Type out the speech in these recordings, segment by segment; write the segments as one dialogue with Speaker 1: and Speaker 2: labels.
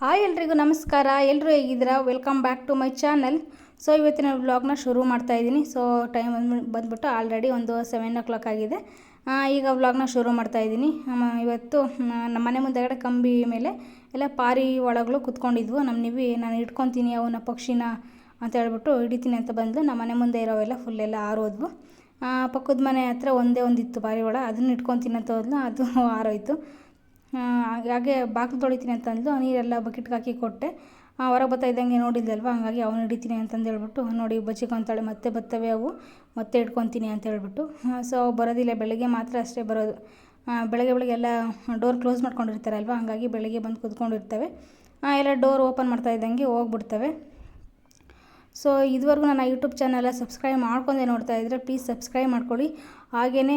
Speaker 1: Hi ಎಲ್ರಿಗೂ ನಮಸ್ಕಾರ. ಎಲ್ಲರೂ ಹೇಗಿದ್ದೀರಾ? Welcome back to my channel so ಇವತ್ತಿನ ವ್ಲಾಗ್ನ ಶುರು ಮಾಡ್ತಾ ಇದ್ದೀನಿ. ಸೊ ಟೈಮ್ ಬಂದ್ಬಿಟ್ಟು ಆಲ್ರೆಡಿ ಒಂದು ಸೆವೆನ್ ಓ ಕ್ಲಾಕ್ ಆಗಿದೆ ಈಗ ವ್ಲಾಗ್ನ ಶುರು ಮಾಡ್ತಾ ಇದ್ದೀನಿ. ಇವತ್ತು ನಮ್ಮ ಮನೆ ಮುಂದೆಗಡೆ ಕಂಬಿ ಮೇಲೆ ಎಲ್ಲ ಪಾರಿ ಒಳಗಳು ಕುತ್ಕೊಂಡಿದ್ವು. ನಮ್ಮ ನಿವಿ, ನಾನು ಇಟ್ಕೊತೀನಿ ಅವನ ಪಕ್ಷಿನ ಅಂತ ಹೇಳ್ಬಿಟ್ಟು ಹಿಡಿತೀನಿ ಅಂತ ಬಂದು ನಮ್ಮ ಮನೆ ಮುಂದೆ ಇರೋವೆಲ್ಲ ಫುಲ್ ಎಲ್ಲ ಆರೋದ್ವು. ಪಕ್ಕದ ಮನೆ ಹತ್ರ ಒಂದೇ ಒಂದಿತ್ತು ಒಳ. ಅದನ್ನ ಇಟ್ಕೊತೀನಿ ಅಂತ ಹೋದ್ಲು. ಅದು ಆರೋಯ್ತು. ಹಾಗೆ ಬಾಗಿಲು ತೊಳಿತೀನಿ ಅಂತಂದು ನೀರೆಲ್ಲ ಬಕೆಟ್ಗೆ ಹಾಕಿ ಕೊಟ್ಟೆ. ಹೊರಗೆ ಬರ್ತಾ ಇದ್ದಂಗೆ ನೋಡಿದ್ದಲ್ವ ಹಂಗಾಗಿ ಅವನು ಹಿಡಿತೀನಿ ಅಂತಂದು ಹೇಳ್ಬಿಟ್ಟು, ನೋಡಿ ಬಚ್ಚಿಕೊಂತಾಳೆ ಮತ್ತೆ ಬರ್ತವೆ ಅವು, ಮತ್ತೆ ಇಟ್ಕೊತೀನಿ ಅಂತ ಹೇಳ್ಬಿಟ್ಟು. ಸೊ ಬರೋದಿಲ್ಲ, ಬೆಳಗ್ಗೆ ಮಾತ್ರ ಅಷ್ಟೇ ಬರೋದು. ಬೆಳಗ್ಗೆ ಬೆಳಗ್ಗೆ ಎಲ್ಲ ಡೋರ್ ಕ್ಲೋಸ್ ಮಾಡ್ಕೊಂಡಿರ್ತಾರಲ್ವ, ಹಾಗಾಗಿ ಬೆಳಗ್ಗೆ ಬಂದು ಕೂತ್ಕೊಂಡಿರ್ತವೆ. ಎಲ್ಲ ಡೋರ್ ಓಪನ್ ಮಾಡ್ತಾ ಇದ್ದಂಗೆ ಹೋಗ್ಬಿಡ್ತವೆ. ಸೊ ಇದುವರೆಗೂ ನನ್ನ ಯೂಟ್ಯೂಬ್ ಚಾನಲ್ ಸಬ್ಸ್ಕ್ರೈಬ್ ಮಾಡ್ಕೊಂಡೆ ನೋಡ್ತಾ ಇದ್ದರೆ ಪ್ಲೀಸ್ ಸಬ್ಸ್ಕ್ರೈಬ್ ಮಾಡ್ಕೊಳ್ಳಿ. ಹಾಗೆಯೇ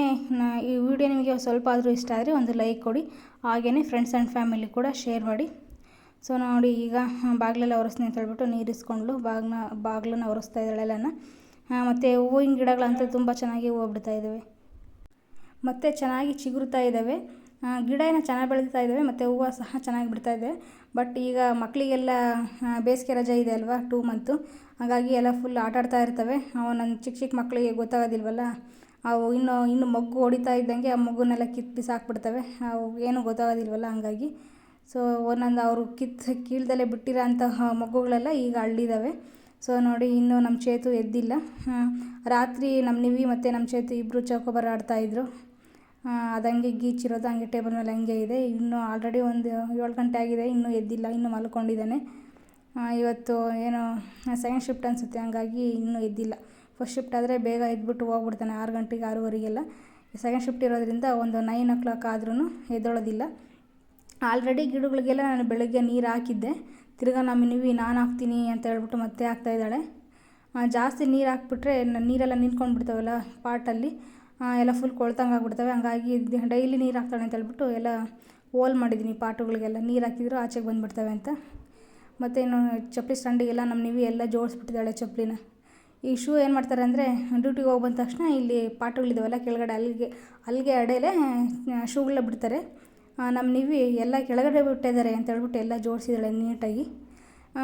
Speaker 1: ಈ ವಿಡಿಯೋ ನಿಮಗೆ ಸ್ವಲ್ಪ ಆದರೂ ಇಷ್ಟ ಆದರೆ ಒಂದು ಲೈಕ್ ಕೊಡಿ. ಹಾಗೆಯೇ ಫ್ರೆಂಡ್ಸ್ ಆ್ಯಂಡ್ ಫ್ಯಾಮಿಲಿ ಕೂಡ ಶೇರ್ ಮಾಡಿ. ಸೊ ನೋಡಿ ಈಗ ಬಾಗಿಲೆಲ್ಲ ಒರೆಸ್ತೀನಿ ಅಂತ ಹೇಳ್ಬಿಟ್ಟು ನೀರು ಇಸ್ಕೊಂಡು ಬಾಗ್ನ, ಬಾಗಿಲನ್ನ ಒರೆಸ್ತಾ ಇದ್ದಾಳೆ ಎಲ್ಲನ. ಮತ್ತು ಹೂವಿನ ಗಿಡಗಳಂತೂ ತುಂಬ ಚೆನ್ನಾಗಿ ಹೂವು ಬಿಡ್ತಾ ಇದ್ದಾವೆ ಮತ್ತು ಚೆನ್ನಾಗಿ ಚಿಗುರುತ್ತಾ ಇದ್ದಾವೆ ಗಿಡ ಏನೋ ಚೆನ್ನಾಗಿ ಬೆಳೀತಾ ಇದ್ದಾವೆ ಮತ್ತು ಹೂವು ಸಹ ಚೆನ್ನಾಗಿ ಬಿಡ್ತಾ ಇದೆ. ಬಟ್ ಈಗ ಮಕ್ಕಳಿಗೆಲ್ಲ ಬೇಸಿಗೆ ರಜೆ ಇದೆ ಅಲ್ವಾ ಟೂ ಮಂತು ಹಾಗಾಗಿ ಎಲ್ಲ ಫುಲ್ ಆಟ ಆಡ್ತಾ ಇರ್ತವೆ. ನನ್ನ ಚಿಕ್ಕ ಚಿಕ್ಕ ಮಕ್ಕಳಿಗೆ ಗೊತ್ತಾಗೋದಿಲ್ವಲ್ಲ, ಅವು ಇನ್ನು ಇನ್ನು ಮಗ್ಗು ಹೊಡಿತಾ ಇದ್ದಂಗೆ ಆ ಮಗುನೆಲ್ಲ ಕಿತ್ತು ಬಿಸಾಕ್ಬಿಡ್ತವೆ. ಅವು ಏನೂ ಗೊತ್ತಾಗೋದಿಲ್ವಲ್ಲ ಹಂಗಾಗಿ. ಸೊ ಒಂದೊಂದು ಅವರು ಕಿತ್ತು ಕೀಳ್ದಲ್ಲೇ ಬಿಟ್ಟಿರೋ ಅಂತಹ ಮಗುಗಳೆಲ್ಲ ಈಗ ಅಳ್ಳಿದ್ದಾವೆ ಸೊ ನೋಡಿ, ಇನ್ನೂ ನಮ್ಮ ಚೇತು ಎದ್ದಿಲ್ಲ. ರಾತ್ರಿ ನಮ್ಮ ನಿವಿ ಮತ್ತು ನಮ್ಮ ಚೇತು ಇಬ್ಬರು ಚೌಕೋಬಾರ ಆಡ್ತಾಯಿದ್ರು ಅದಂಗೆ ಗೀಚಿರೋದು ಹಂಗೆ ಟೇಬಲ್ ಮೇಲೆ ಹಂಗೆ ಇದೆ. ಇನ್ನೂ ಆಲ್ರೆಡಿ ಒಂದು ಏಳು ಗಂಟೆ ಆಗಿದೆ ಇನ್ನೂ ಎದ್ದಿಲ್ಲ ಇನ್ನೂ ಮಲ್ಕೊಂಡಿದ್ದಾನೆ. ಇವತ್ತು ಏನೋ ಸೆಕೆಂಡ್ ಶಿಫ್ಟ್ ಅನಿಸುತ್ತೆ ಹಂಗಾಗಿ ಇನ್ನೂ ಎದ್ದಿಲ್ಲ. ಫಸ್ಟ್ ಶಿಫ್ಟ್ ಆದರೆ ಬೇಗ ಎದ್ಬಿಟ್ಟು ಹೋಗ್ಬಿಡ್ತಾನೆ ಆರು ಗಂಟೆಗೆ ಆರೂವರೆಗೆಲ್ಲ. ಸೆಕೆಂಡ್ ಶಿಫ್ಟ್ ಇರೋದ್ರಿಂದ ಒಂದು ನೈನ್ ಓ ಕ್ಲಾಕ್ ಆದ್ರೂ ಎದ್ದೊಳೋದಿಲ್ಲ. ಆಲ್ರೆಡಿ ಗಿಡಗಳಿಗೆಲ್ಲ ನಾನು ಬೆಳಗ್ಗೆ ನೀರು ಹಾಕಿದ್ದೆ. ತಿರ್ಗಾ ನಮ್ಮ ನಿವಿ ನಾನು ಹಾಕ್ತೀನಿ ಅಂತ ಹೇಳ್ಬಿಟ್ಟು ಮತ್ತೆ ಹಾಕ್ತಾ ಇದ್ದಾಳೆ. ಆ, ಜಾಸ್ತಿ ನೀರು ಹಾಕ್ಬಿಟ್ರೆ ನೀರೆಲ್ಲ ನಿಂತ್ಕೊಂಡು ಬಿಡ್ತಾವಲ್ಲ ಪಾಟಲ್ಲಿ. ಎಲ್ಲ ಫುಲ್ ಕೊಳ್ತಂಗೆ ಆಗ್ಬಿಡ್ತವೆ. ಹಂಗಾಗಿ ಡೈಲಿ ನೀರು ಹಾಕ್ತಾಳೆ ಅಂತ ಹೇಳ್ಬಿಟ್ಟು ಎಲ್ಲ ಹೋಲ್ ಮಾಡಿದ್ದೀನಿ ಪಾಟುಗಳಿಗೆಲ್ಲ. ನೀರು ಹಾಕಿದ್ರು ಆಚೆಗೆ ಬಂದುಬಿಡ್ತವೆ ಅಂತ. ಮತ್ತು ಇನ್ನು ಚಪ್ಪಲಿ ಸ್ಟ್ಯಾಂಡಿಗೆಲ್ಲ ನಮ್ಮ ನಿವಿ ಎಲ್ಲ ಜೋಡಿಸ್ಬಿಟ್ಟಿದ್ದಾಳೆ ಚಪ್ಪಲಿನ. ಈ ಶೂ ಏನು ಮಾಡ್ತಾರೆ ಅಂದರೆ ಡ್ಯೂಟಿಗೆ ಹೋಗಿ ಬಂದ ತಕ್ಷಣ ಇಲ್ಲಿ ಪಾಟುಗಳಿದಾವಲ್ಲ ಕೆಳಗಡೆ ಅಲ್ಲಿಗೆ ಅಲ್ಲಿಗೆ ಅಡೆಯಲ್ಲೇ ಶೂಗಳನ್ನ ಬಿಡ್ತಾರೆ. ನಮ್ಮ ನಿವಿ ಎಲ್ಲ ಕೆಳಗಡೆ ಬಿಟ್ಟಿದ್ದಾರೆ ಅಂತ ಹೇಳ್ಬಿಟ್ಟು ಎಲ್ಲ ಜೋಡಿಸಿದ್ದಾಳೆ ನೀಟಾಗಿ.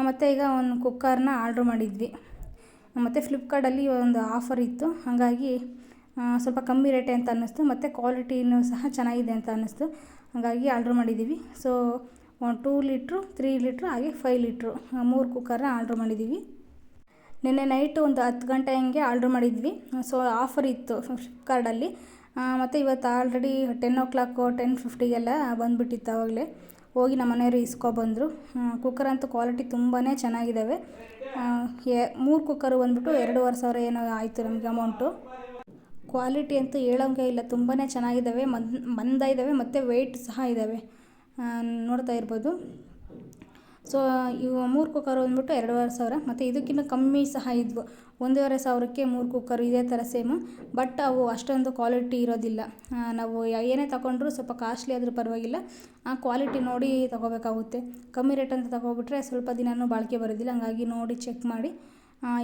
Speaker 1: ಮತ್ತು ಈಗ ಒಂದು ಕುಕ್ಕರ್ನ ಆರ್ಡ್ರ್ ಮಾಡಿದ್ವಿ. ಮತ್ತು ಫ್ಲಿಪ್ಕಾರ್ಟಲ್ಲಿ ಒಂದು ಆಫರ್ ಇತ್ತು. ಹಾಗಾಗಿ ಸ್ವಲ್ಪ ಕಮ್ಮಿ ರೇಟೆ ಅಂತ ಅನ್ನಿಸ್ತು, ಮತ್ತು ಕ್ವಾಲಿಟಿನೂ ಸಹ ಚೆನ್ನಾಗಿದೆ ಅಂತ ಅನ್ನಿಸ್ತು. ಹಾಗಾಗಿ ಆರ್ಡ್ರ್ ಮಾಡಿದ್ದೀವಿ. So two litre three litre ಹಾಗೆ ಫೈವ್ ಲೀಟ್ರು ಮೂರು ಕುಕ್ಕರ್ನ ಆರ್ಡ್ರ್ ಮಾಡಿದ್ದೀವಿ. ನಿನ್ನೆ ನೈಟು ಒಂದು ಹತ್ತು ಗಂಟೆ ಹಂಗೆ ಆರ್ಡ್ರ್ ಮಾಡಿದ್ವಿ. ಸೊ ಆಫರ್ ಇತ್ತು ಫ್ಲಿಪ್ಕಾರ್ಟಲ್ಲಿ ಮತ್ತು ಇವತ್ತು already ten o'clock ten ಫಿಫ್ಟಿಗೆಲ್ಲ ಬಂದುಬಿಟ್ಟಿತ್ತು ಆವಾಗಲೇ ಹೋಗಿ ನಮ್ಮ ಮನೆಯವರು ಇಸ್ಕೊಬಂದರು. ಕುಕ್ಕರ್ ಅಂತೂ ಕ್ವಾಲಿಟಿ ತುಂಬಾ ಚೆನ್ನಾಗಿದ್ದಾವೆ ಮೂರು ಕುಕ್ಕರು ಬಂದ್ಬಿಟ್ಟು ಎರಡೂವರೆ ಸಾವಿರ ಏನೋ ಆಯಿತು ನಮಗೆ ಅಮೌಂಟು ಕ್ವಾಲಿಟಿ ಅಂತೂ ಹೇಳೋಂಗೆ ಇಲ್ಲ. ತುಂಬಾ ಚೆನ್ನಾಗಿದ್ದಾವೆ ಮಂದ ಮಂದ ಇದ್ದಾವೆ ಮತ್ತು ವೆಯ್ಟ್ ಸಹ ಇದ್ದಾವೆ ನೋಡ್ತಾ ಇರ್ಬೋದು. ಸೊ ಇವು ಮೂರು ಕುಕ್ಕರ್ ಬಂದ್ಬಿಟ್ಟು ಎರಡೂವರೆ ಸಾವಿರ. ಮತ್ತು ಇದಕ್ಕಿಂತ ಕಮ್ಮಿ ಸಹ ಇದ್ವು. ಒಂದೂವರೆ ಸಾವಿರಕ್ಕೆ ಮೂರು ಕುಕ್ಕರ್ ಇದೇ ಥರ ಸೇಮು ಬಟ್ ಅವು ಅಷ್ಟೊಂದು ಕ್ವಾಲಿಟಿ ಇರೋದಿಲ್ಲ. ನಾವು ಏನೇ ತಗೊಂಡ್ರೂ ಸ್ವಲ್ಪ ಕಾಸ್ಟ್ಲಿ ಆದರೂ ಪರವಾಗಿಲ್ಲ. ಆ ಕ್ವಾಲಿಟಿ ನೋಡಿ ತೊಗೋಬೇಕಾಗುತ್ತೆ. ಕಮ್ಮಿ ರೇಟ್ ಅಂತ ತಗೊಬಿಟ್ರೆ ಸ್ವಲ್ಪ ದಿನವೂ ಬಾಳಿಕೆ ಬರೋದಿಲ್ಲ. ಹಂಗಾಗಿ ನೋಡಿ ಚೆಕ್ ಮಾಡಿ.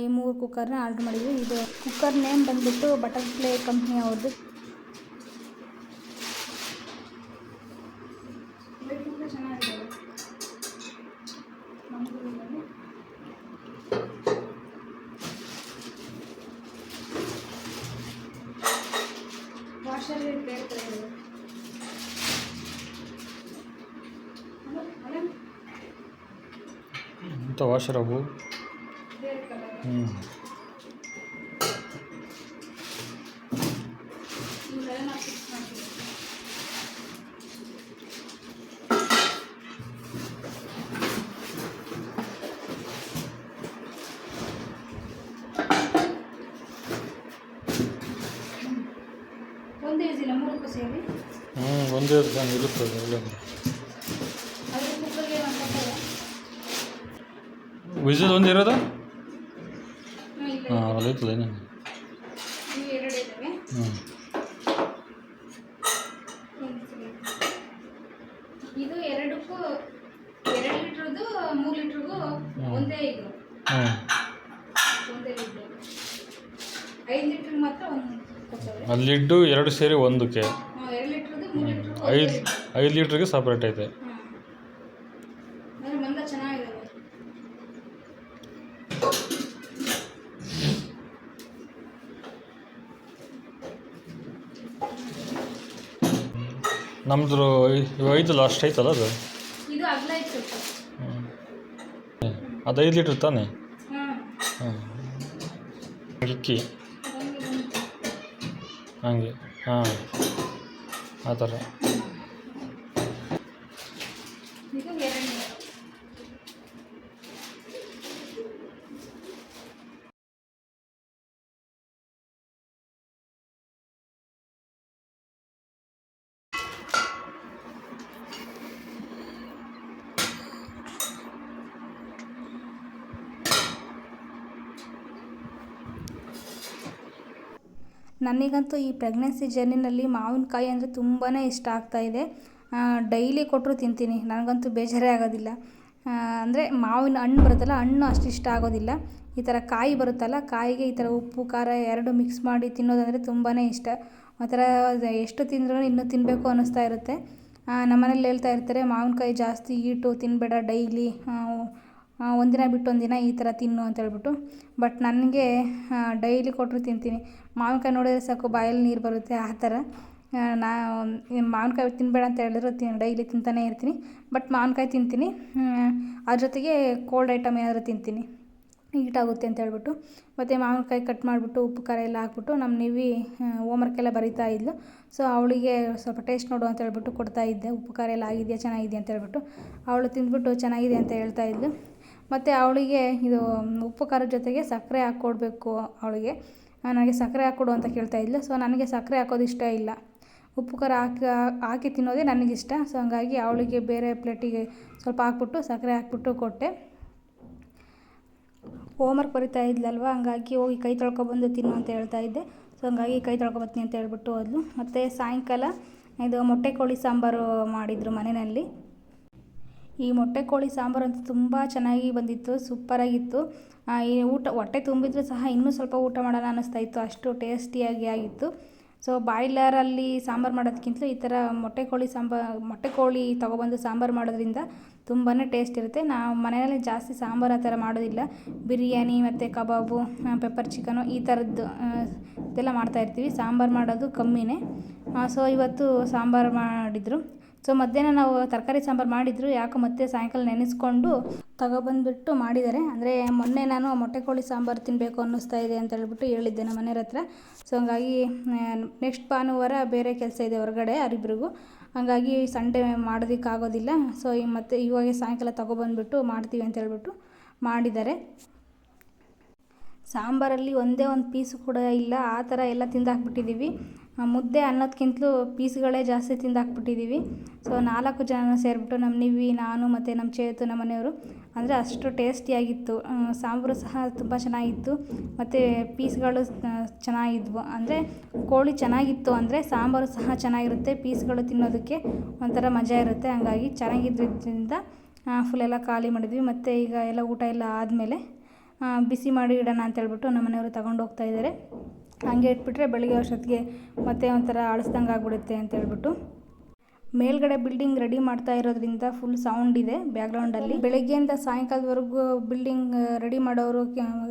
Speaker 1: ಈ ಮೂರು ಕುಕ್ಕರ್ನ ಆರ್ಡ್ರ್ ಮಾಡಿದ್ವಿ. ಇದು ಕುಕ್ಕರ್ ನೇಮ್ ಬಂದ್ಬಿಟ್ಟು ಬಟರ್ಫ್ಲೈ ಕಂಪ್ನಿ ಅವ್ರದ್ದು
Speaker 2: ವಾಷರ್
Speaker 1: ಕಲರ್
Speaker 2: ಹ್ಞೂ
Speaker 1: ಒಂದೇ
Speaker 2: ಹಂಗೆ ಇರುತ್ತದೆ ಎಲ್ಲ ವಿಸಿಲ್ ಒಂದು ಇರೋದು ಹಾಂ ಏನು
Speaker 1: ಎರಡು ಇದ್ದಾವೆ
Speaker 2: ಹ್ಞೂ
Speaker 1: ಇದು ಎರಡಕ್ಕೂ ಎರಡು ಲೀಟ್ರದ್ದು ಮೂರು ಲೀಟ್ರಿಗೂ ಒಂದೇ ಇದು.
Speaker 2: ಹ್ಞೂ
Speaker 1: ಒಂದೇ ಲೀಟ್ರ್. ಐದು ಲೀಟ್ರಿಗೆ ಮಾತ್ರ ಒಂದು ಕೊಡ್ತವೆ
Speaker 2: ಅಲ್ಲಿಟ್ಟು ಎರಡು ಸೇರಿ ಒಂದಕ್ಕೆ. ಐದು ಐದು ಲೀಟ್ರಿಗೆ ಸಪ್ರೇಟ್ ಐತೆ
Speaker 1: ಹಾಂ ಅಂದರೆ ಮಂದ ಚೆನ್ನಾಗಿದ್ದಾವೆ
Speaker 2: ಇವು ಐದು ಲಾಸ್ಟ್ ಐತಲ್ಲ ಅದು?
Speaker 1: ಇದು ಅಗಲ ಇತ್ತು
Speaker 2: ಹ್ಞೂ ಅದು ಐದು ಲೀಟ್ರ್ ತಾನೆ?
Speaker 1: ಹಾಂ
Speaker 2: ಇಕ್ಕಿ ಹಂಗೆ ಹಾಂ. ಆ ಥರ
Speaker 1: ಇದು ಎರಡನೇ ನನಗಂತೂ ಈ ಪ್ರೆಗ್ನೆನ್ಸಿ ಜರ್ನಿನಲ್ಲಿ ಮಾವಿನಕಾಯಿ ಅಂದರೆ ತುಂಬಾ ಇಷ್ಟ ಆಗ್ತಾ ಇದೆ. ಡೈಲಿ ಕೊಟ್ಟರು ತಿಂತೀನಿ. ನನಗಂತೂ ಬೇಜಾರೇ ಆಗೋದಿಲ್ಲ. ಅಂದರೆ ಮಾವಿನ ಹಣ್ಣು ಬರುತ್ತಲ್ಲ, ಹಣ್ಣು ಅಷ್ಟು ಇಷ್ಟ ಆಗೋದಿಲ್ಲ. ಈ ಥರ ಕಾಯಿ ಬರುತ್ತಲ್ಲ, ಕಾಯಿಗೆ ಈ ಥರ ಉಪ್ಪು, ಖಾರ ಎರಡು ಮಿಕ್ಸ್ ಮಾಡಿ ತಿನ್ನೋದಂದರೆ ತುಂಬಾ ಇಷ್ಟ. ಒಂಥರ ಎಷ್ಟು ತಿಂದ್ರೂ ಇನ್ನೂ ತಿನ್ನಬೇಕು ಅನ್ನಿಸ್ತಾ ಇರುತ್ತೆ. ನಮ್ಮನೇಲಿ ಹೇಳ್ತಾ ಇರ್ತಾರೆ, ಮಾವಿನಕಾಯಿ ಜಾಸ್ತಿ ಈಟು ತಿನ್ನಬೇಡ ಡೈಲಿ. ಒಂದಿನ ಬಿಟ್ಟು ಒಂದಿನ ಈ ಥರ ತಿನ್ನು ಅಂತ ಹೇಳ್ಬಿಟ್ಟು. ಬಟ್ ನನಗೆ ಡೈಲಿ ಕೊಟ್ಟರು ತಿಂತೀನಿ. ಮಾವಿನಕಾಯಿ ನೋಡಿದ್ರೆ ಸಾಕು, ಬಾಯಲ್ಲಿ ನೀರು ಬರುತ್ತೆ ಆ ಥರ ನಾ ಮಾವಿನಕಾಯಿ ತಿನ್ನಬೇಡ ಅಂತ ಹೇಳಿದ್ರು ತಿನ್ ಡೈಲಿ ತಿಂತಾನೇ ಇರ್ತೀನಿ. ಬಟ್ ಮಾವಿನಕಾಯಿ ತಿಂತೀನಿ. ಅದ್ರ ಜೊತೆಗೆ ಕೋಲ್ಡ್ ಐಟಮ್ ಏನಾದರೂ ತಿಂತೀನಿ. ಹೀಟಾಗುತ್ತೆ ಅಂತ ಹೇಳ್ಬಿಟ್ಟು. ಮತ್ತು ಮಾವಿನಕಾಯಿ ಕಟ್ ಮಾಡಿಬಿಟ್ಟು, ಉಪ್ಪು, ಖಾರ ಎಲ್ಲ ಹಾಕ್ಬಿಟ್ಟು ನಮ್ಮ ನಿವಿ ಹೋಮ್ವರ್ಕ್ ಎಲ್ಲ ಬರಿತಾ ಇದ್ಲು. ಸೊ ಅವಳಿಗೆ ಸ್ವಲ್ಪ ಟೇಸ್ಟ್ ನೋಡು ಅಂತ ಹೇಳ್ಬಿಟ್ಟು ಕೊಡ್ತಾ ಇದ್ದೆ. ಉಪ್ಪು, ಖಾರ ಎಲ್ಲ ಆಗಿದೆಯಾ, ಚೆನ್ನಾಗಿದೆಯಾ ಅಂತ ಹೇಳ್ಬಿಟ್ಟು. ಅವಳು ತಿಂದ್ಬಿಟ್ಟು ಚೆನ್ನಾಗಿದೆ ಅಂತ ಹೇಳ್ತಾ ಇದ್ಲು. ಮತ್ತು ಅವಳಿಗೆ ಇದು ಉಪ್ಪು ಖಾರದ ಜೊತೆಗೆ ಸಕ್ಕರೆ ಹಾಕ್ಕೊಡ್ಬೇಕು ಅವಳಿಗೆ. ನನಗೆ ಸಕ್ಕರೆ ಹಾಕ್ಕೊಡು ಅಂತ ಕೇಳ್ತಾ ಇದ್ಲು. ಸೊ ನನಗೆ ಸಕ್ಕರೆ ಹಾಕೋದು ಇಷ್ಟ ಇಲ್ಲ. ಉಪ್ಪು ಖಾರ ಹಾಕಿ ಹಾಕಿ ತಿನ್ನೋದೇ ನನಗಿಷ್ಟ. ಸೊ ಹಂಗಾಗಿ ಅವಳಿಗೆ ಬೇರೆ ಪ್ಲೇಟಿಗೆ ಸ್ವಲ್ಪ ಹಾಕ್ಬಿಟ್ಟು ಸಕ್ಕರೆ ಹಾಕ್ಬಿಟ್ಟು ಕೊಟ್ಟೆ. ಹೋಮ್ವರ್ಕ್ ಬರಿತಾ ಇದ್ಲಲ್ವ? ಹಂಗಾಗಿ ಹೋಗಿ ಕೈ ತೊಳ್ಕೊಬಂದು ತಿನ್ನು ಅಂತ ಹೇಳ್ತಾ ಇದ್ದೆ. ಸೊ ಹಂಗಾಗಿ ಕೈ ತೊಳ್ಕೊಬತ್ತೀನಿ ಅಂತ ಹೇಳ್ಬಿಟ್ಟು ಹೋದ್ಲು. ಮತ್ತು ಸಾಯಂಕಾಲ ಇದು ಮೊಟ್ಟೆ ಕೋಳಿ ಸಾಂಬಾರು ಮಾಡಿದರು ಮನೆಯಲ್ಲಿ. ಈ ಮೊಟ್ಟೆ ಕೋಳಿ ಸಾಂಬಾರು ಅಂತೂ ತುಂಬ ಚೆನ್ನಾಗಿ ಬಂದಿತ್ತು, ಸೂಪರಾಗಿತ್ತು. ಈ ಊಟ, ಹೊಟ್ಟೆ ತುಂಬಿದ್ರು ಸಹ ಇನ್ನೂ ಸ್ವಲ್ಪ ಊಟ ಮಾಡೋಣ ಅನ್ನಿಸ್ತಾ ಇತ್ತು, ಅಷ್ಟು ಟೇಸ್ಟಿಯಾಗಿ ಆಗಿತ್ತು. ಸೊ ಬಾಯ್ಲರಲ್ಲಿ ಸಾಂಬಾರು ಮಾಡೋದಕ್ಕಿಂತಲೂ ಈ ಥರ ಮೊಟ್ಟೆ ಕೋಳಿ ಸಾಂಬಾರು, ಮೊಟ್ಟೆ ಕೋಳಿ ತೊಗೊಬಂದು ಸಾಂಬಾರು ಮಾಡೋದ್ರಿಂದ ತುಂಬಾ ಟೇಸ್ಟ್ ಇರುತ್ತೆ. ನಾವು ಮನೆಯಲ್ಲಿ ಜಾಸ್ತಿ ಸಾಂಬಾರು ಆ ಥರ ಮಾಡೋದಿಲ್ಲ. ಬಿರಿಯಾನಿ ಮತ್ತು ಕಬಾಬು ಪೆಪ್ಪರ್ ಚಿಕನು ಈ ಥರದ್ದು ಇದೆಲ್ಲ ಮಾಡ್ತಾಯಿರ್ತೀವಿ ಸಾಂಬಾರು ಮಾಡೋದು ಕಮ್ಮಿನೇ. ಸೊ ಇವತ್ತು ಸಾಂಬಾರು ಮಾಡಿದರು. ಸೊ ಮಧ್ಯಾಹ್ನ ನಾವು ತರಕಾರಿ ಸಾಂಬಾರು ಮಾಡಿದ್ರು, ಯಾಕೋ ಮತ್ತೆ ಸಾಯಂಕಾಲ ನೆನೆಸ್ಕೊಂಡು ತಗೊಬಂದ್ಬಿಟ್ಟು ಮಾಡಿದ್ದಾರೆ. ಅಂದರೆ, ಮೊನ್ನೆ ನಾನು ಮೊಟ್ಟೆ ಕೋಳಿ ಸಾಂಬಾರು ತಿನ್ನಬೇಕು ಅನ್ನಿಸ್ತಾ ಇದೆ ಅಂತ ಹೇಳ್ಬಿಟ್ಟು ಹೇಳಿದ್ದೆ ನಮ್ಮ ಮನೆಯವ್ರ ಹತ್ರ. ಸೊ ಹಂಗಾಗಿ ನೆಕ್ಸ್ಟ್ ಭಾನುವಾರ ಬೇರೆ ಕೆಲಸ ಇದೆ ಹೊರಗಡೆ ಅರಿಬ್ರಿಗೂ ಹಂಗಾಗಿ ಸಂಡೇ ಮಾಡೋದಕ್ಕಾಗೋದಿಲ್ಲ. ಸೊ ಈ ಮತ್ತೆ ಇವಾಗ ಸಾಯಂಕಾಲ ತಗೊಬಂದ್ಬಿಟ್ಟು ಮಾಡ್ತೀವಿ ಅಂತ ಹೇಳ್ಬಿಟ್ಟು ಮಾಡಿದ್ದಾರೆ. ಸಾಂಬಾರಲ್ಲಿ ಒಂದೇ ಒಂದು ಪೀಸು ಕೂಡ ಇಲ್ಲ. ಆ ಥರ ಎಲ್ಲ ತಿಂದಾಕ್ಬಿಟ್ಟಿದ್ದೀವಿ ಮುದ್ದೆ ಅನ್ನೋದಕ್ಕಿಂತಲೂ ಪೀಸ್ಗಳೇ ಜಾಸ್ತಿ ತಿಂದಾಕ್ಬಿಟ್ಟಿದ್ದೀವಿ ಸೊ ನಾಲ್ಕು ಜನ ಸೇರಿಬಿಟ್ಟು ನಮ್ಮ ನಿವಿ, ನಾನು ಮತ್ತು ನಮ್ಮ ಚೇತು, ನಮ್ಮ ಮನೆಯವರು, ಅಂದರೆ ಅಷ್ಟು ಟೇಸ್ಟಿಯಾಗಿತ್ತು. ಸಾಂಬಾರು ಸಹ ತುಂಬ ಚೆನ್ನಾಗಿತ್ತು. ಮತ್ತು ಪೀಸ್ಗಳು ಚೆನ್ನಾಗಿದ್ವು. ಅಂದರೆ ಕೋಳಿ ಚೆನ್ನಾಗಿತ್ತು ಅಂದರೆ ಸಾಂಬಾರು ಸಹ ಚೆನ್ನಾಗಿರುತ್ತೆ. ಪೀಸ್ಗಳು ತಿನ್ನೋದಕ್ಕೆ ಒಂಥರ ಮಜಾ ಇರುತ್ತೆ. ಹಂಗಾಗಿ ಚೆನ್ನಾಗಿದ್ದರಿಂದ ಫುಲ್ ಎಲ್ಲ ಖಾಲಿ ಮಾಡಿದ್ವಿ. ಮತ್ತು ಈಗ ಎಲ್ಲ ಊಟ ಎಲ್ಲ ಆದಮೇಲೆ ಬಿಸಿ ಮಾಡಿ ಇಡೋಣ ಅಂತ ಹೇಳ್ಬಿಟ್ಟು ನಮ್ಮ ಮನೆಯವರು ತಗೊಂಡು ಹೋಗ್ತಾ ಇದ್ದಾರೆ. ಹಾಗೆ ಇಟ್ಬಿಟ್ರೆ ಬೆಳಗ್ಗೆ ಅಷ್ಟೊತ್ತಿಗೆ ಮತ್ತೆ ಒಂಥರ ಅಳಿಸ್ದಂಗೆ ಆಗ್ಬಿಡುತ್ತೆ ಅಂತ ಹೇಳ್ಬಿಟ್ಟು. ಮೇಲ್ಗಡೆ ಬಿಲ್ಡಿಂಗ್ ರೆಡಿ ಮಾಡ್ತಾ ಇರೋದ್ರಿಂದ ಫುಲ್ ಸೌಂಡ್ ಇದೆ ಬ್ಯಾಕ್ಗ್ರೌಂಡಲ್ಲಿ ಬೆಳಗ್ಗೆಯಿಂದ ಸಾಯಂಕಾಲದವರೆಗೂ ಬಿಲ್ಡಿಂಗ್ ರೆಡಿ ಮಾಡೋರು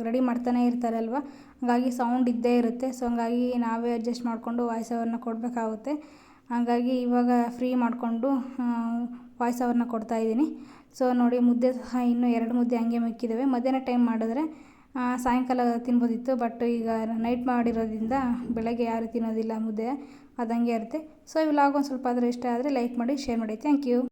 Speaker 1: ರೆಡಿ ಮಾಡ್ತಾನೆ ಇರ್ತಾರಲ್ವ ಹಾಗಾಗಿ ಸೌಂಡ್ ಇದ್ದೇ ಇರುತ್ತೆ. ಸೊ ಹಂಗಾಗಿ ನಾವೇ ಅಡ್ಜಸ್ಟ್ ಮಾಡಿಕೊಂಡು ವಾಯ್ಸ್ ಓವರ್ನ ಕೊಡಬೇಕಾಗುತ್ತೆ. ಹಾಗಾಗಿ ಇವಾಗ ಫ್ರೀ ಮಾಡಿಕೊಂಡು ವಾಯ್ಸ್ ಓವರ್ನ ಕೊಡ್ತಾ ಇದ್ದೀನಿ. ಸೊ ನೋಡಿ ಮುದ್ದೆ ಸಹ ಇನ್ನೂ ಎರಡು ಮುದ್ದೆ ಹಂಗೆ ಮಿಕ್ಕಿದ್ದಾವೆ ಮಧ್ಯಾಹ್ನ ಟೈಮ್ ಮಾಡಿದ್ರೆ ಸಾಯಂಕಾಲ ತಿನ್ಬೋದಿತ್ತು ಬಟ್ ಈಗ ನೈಟ್ ಮಾಡಿರೋದ್ರಿಂದ ಬೆಳಗ್ಗೆ ಯಾರು ತಿನ್ನೋದಿಲ್ಲ, ಮುದ್ದೆ ಅದು ಹಂಗೆ ಇರುತ್ತೆ. ಸೊ ಈ ವ್ಲಾಗ್ ಒಂದು ಸ್ವಲ್ಪ ಆದರೂ ಇಷ್ಟ ಆದರೆ ಲೈಕ್ ಮಾಡಿ ಶೇರ್ ಮಾಡಿ. Thank you